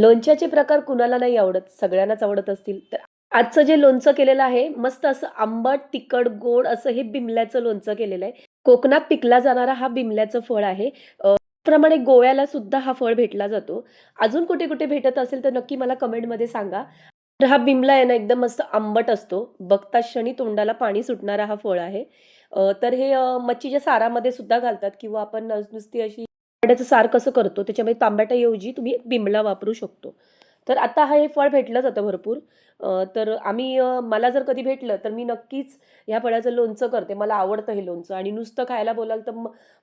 लोणच्याचे प्रकार कुणाला नाही आवडत सगळ्यांनाच आवडत असतील. तर आजचं जे लोणचं केलेलं आहे मस्त असं आंबट तिखट गोड असं हे बिमल्याचं लोणचं केलेलं आहे. कोकणात पिकला जाणारा हा बिमल्याचं फळ आहे. प्रमाणे गोव्याला सुद्धा हा फळ भेटला जातो. अजून कुठे कुठे भेटत असेल तर नक्की मला कमेंटमध्ये सांगा. तर हा बिमला आहे ना एकदम मस्त आंबट असतो. बघता क्षणी तोंडाला पाणी सुटणारा हा फळ आहे. तर हे मच्छीच्या सारामध्ये सुद्धा घालतात किंवा आपण नुसती अशी तांब्याचं सार कसं करतो त्याच्यामध्ये तांब्याटाऐवजी तुम्ही बिमला वापरू शकतो. तर आता हा हे फळ भेटलं जातं भरपूर. तर आम्ही मला जर कधी भेटलं तर मी नक्कीच ह्या फळाचं लोणचं करते. मला आवडतं हे लोणचं. आणि नुसतं खायला बोलाल तर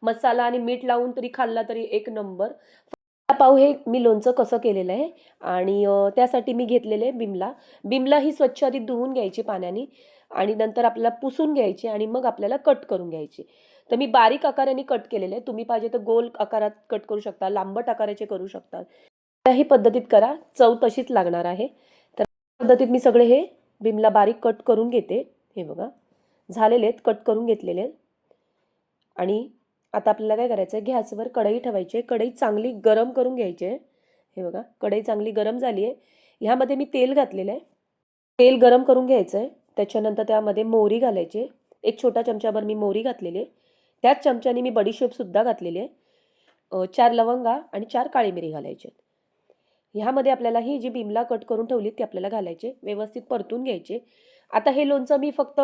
मसाला आणि मीठ लावून तरी खाल्ला तरी एक नंबर. पाव हे मी लोणचं कसं केलेलं आहे? आणि त्यासाठी मी घेतलेले आहे बिमला. बिमला ही स्वच्छ आधी धुवून घ्यायची पाण्याने आणि नंतर आपल्याला पुसून घ्यायची आणि मग आपल्याला कट करून घ्यायची. तर मी बारीक आकाराने कट केलेले आहे तुम्ही पाहिजे तर गोल आकारात कट करू शकता लांबट आकाराचे करू शकता. त्याही पद्धतीत करा. चव तशीच लागणार आहे. तर त्या पद्धतीत मी सगळे हे बिमला बारीक कट करून घेते. हे बघा. झालेले आहेत. कट करून घेतलेले आहेत. आणि आता आपल्याला काय करायचं आहे गॅसवर कढई ठेवायची आहे. कढई चांगली गरम करून घ्यायची आहे. हे बघा. कढई चांगली गरम झाली आहे. ह्यामध्ये मी तेल घातलेलं आहे. तेल गरम करून घ्यायचं आहे त्याच्यानंतर त्यामध्ये मोहरी घालायची एक छोटा चमचाभर मी मोहरी घातलेली आहे. त्याच चमच्याने मी बडीशेपसुद्धा घातलेली आहे. चार लवंगा आणि चार काळी मिरी घालायचे ह्यामध्ये आपल्याला ही जी बिमला कट करून ठेवली ती आपल्याला घालायचे व्यवस्थित परतून घ्यायचे. आता हे लोणचं मी फक्त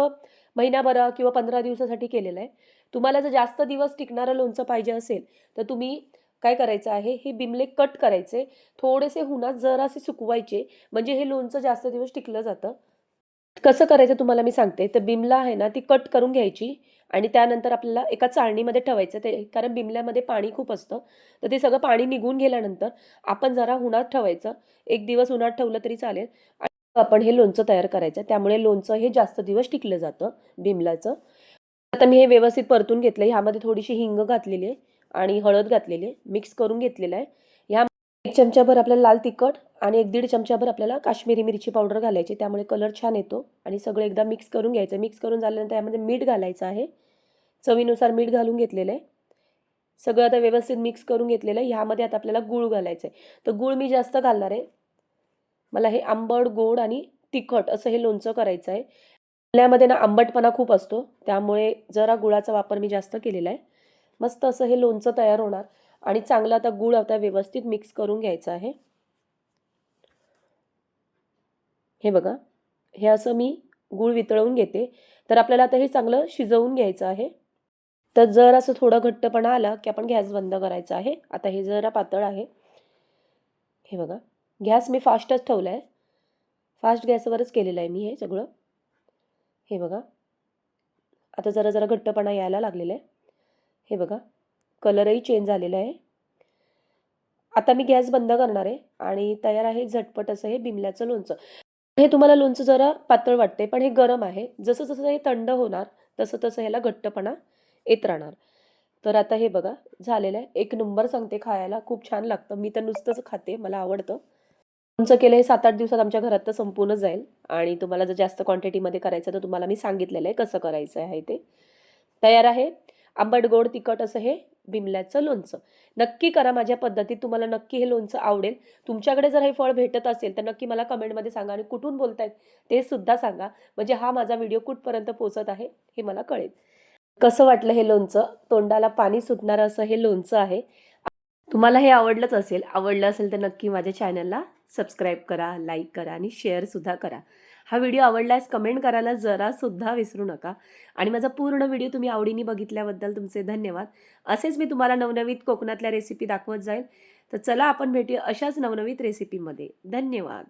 महिनाभरा किंवा पंधरा दिवसासाठी केलेलं आहे. तुम्हाला जर जास्त दिवस टिकणारं लोणचं पाहिजे असेल तर तुम्ही काय करायचं आहे हे बिमले कट करायचे. थोडेसे हुनात जरासे सुकवायचे म्हणजे हे लोणचं जास्त दिवस टिकलं जातं. कसं करायचं तुम्हाला मी सांगते. तर बिमला आहे ना ती कट करून घ्यायची आणि त्यानंतर आपल्याला एका चाळणीमध्ये ठेवायचं ते कारण बिमल्यामध्ये पाणी खूप असतं. तर ते सगळं पाणी निघून गेल्यानंतर आपण जरा उन्हात ठेवायचं. एक दिवस उन्हात ठेवलं तरी चालेल. आणि आपण हे लोणचं तयार करायचं. त्यामुळे लोणचं हे जास्त दिवस टिकलं जातं बिमलाचं आता मी हे व्यवस्थित परतून घेतलं ह्यामध्ये थोडीशी हिंग घातलेली आहे आणि हळद घातलेली आहे. मिक्स करून घेतलेलं आहे. एक चमचाभर आपल्याला लाल तिखट आणि एक दीड चमचाभर आपल्याला काश्मीरी मिरची पावडर घालायची. त्यामुळे कलर छान येतो आणि सगळं एकदा मिक्स करून घ्यायचं. मिक्स करून झाल्यानंतर यामध्ये मीठ घालायचं आहे. चवीनुसार मीठ घालून घेतलेलं आहे. सगळं आता व्यवस्थित मिक्स करून घेतलेलं आहे. ह्यामध्ये आता आपल्याला गूळ घालायचं आहे. तर गूळ मी जास्त घालणार आहे. मला हे आंबट गोड आणि तिखट असं हे लोणचं करायचं आहे. आपल्यामध्ये ना आंबटपणा खूप असतो. त्यामुळे जरा गुळाचा वापर मी जास्त केलेला आहे. मस्त असं हे लोणचं तयार होणार. आणि चांगलं आता गूळ आता व्यवस्थित मिक्स करून घ्यायचं आहे. हे बघा हे असं मी गूळ वितळवून घेते. तर आपल्याला आता हे चांगलं शिजवून घ्यायचं आहे. तर जर असं थोडं घट्टपणा आला की आपण गॅस बंद करायचा आहे. आता हे जरा पातळ आहे. हे बघा गॅस मी फास्टच ठेवला आहे फास्ट गॅसवरच केलेलं आहे मी हे सगळं. हे बघा आता जरा जरा घट्टपणा यायला लागलेलं आहे. हे बघा कलरही चेंज झालेला आहे. आता मी गॅस बंद करणार आहे आणि तयार आहे झटपट असं हे बिमल्याचं लोणचं. हे तुम्हाला लोणचं जरा पातळ वाटते पण हे गरम आहे. जसं जसं हे थंड होणार तसं तसं ह्याला घट्टपणा येत राहणार. तर आता हे बघा झालेलं आहे. एक नंबर सांगते खायला. खूप छान लागतं. मी तर नुसतंच खाते मला आवडतं. लोणचं केलं हे सात आठ दिवसात आमच्या घरात तर संपूर्णच जाईल. आणि तुम्हाला जर जास्त क्वांटिटीमध्ये करायचं तर तुम्हाला मी सांगितलेलं आहे कसं करायचं आहे ते. तयार आहे. आंबट गोड तिखट असं हे बिमल्याचं लोणचं. नक्की करा माझ्या पद्धतीत तुम्हाला नक्की हे लोणचं आवडेल. तुमच्याकडे जर हे फळ भेटत असेल तर नक्की मला कमेंटमध्ये सांगा आणि कुठून बोलतायत ते सुद्धा सांगा. म्हणजे हा माझा व्हिडिओ कुठपर्यंत पोहोचत आहे हे मला कळेल. कसं वाटलं हे लोणचं? तोंडाला पाणी सुटणारं असं हे लोणचं आहे. तुम्हाला हे आवडलंच असेल आवडलं असेल तर नक्की माझ्या चॅनलला सबस्क्राईब करा लाईक करा आणि शेअरसुद्धा करा. हा व्हिडिओ आवडल्यास कमेंट करायला जरासुद्धा विसरू नका. आणि माझा पूर्ण व्हिडिओ तुम्ही आवडीने बघितल्याबद्दल तुमचे धन्यवाद. असेच मी तुम्हाला नवनवीत कोकणातल्या रेसिपी दाखवत जाईल. तर चला आपण भेटूया अशाच नवनवीत रेसिपीमध्ये धन्यवाद.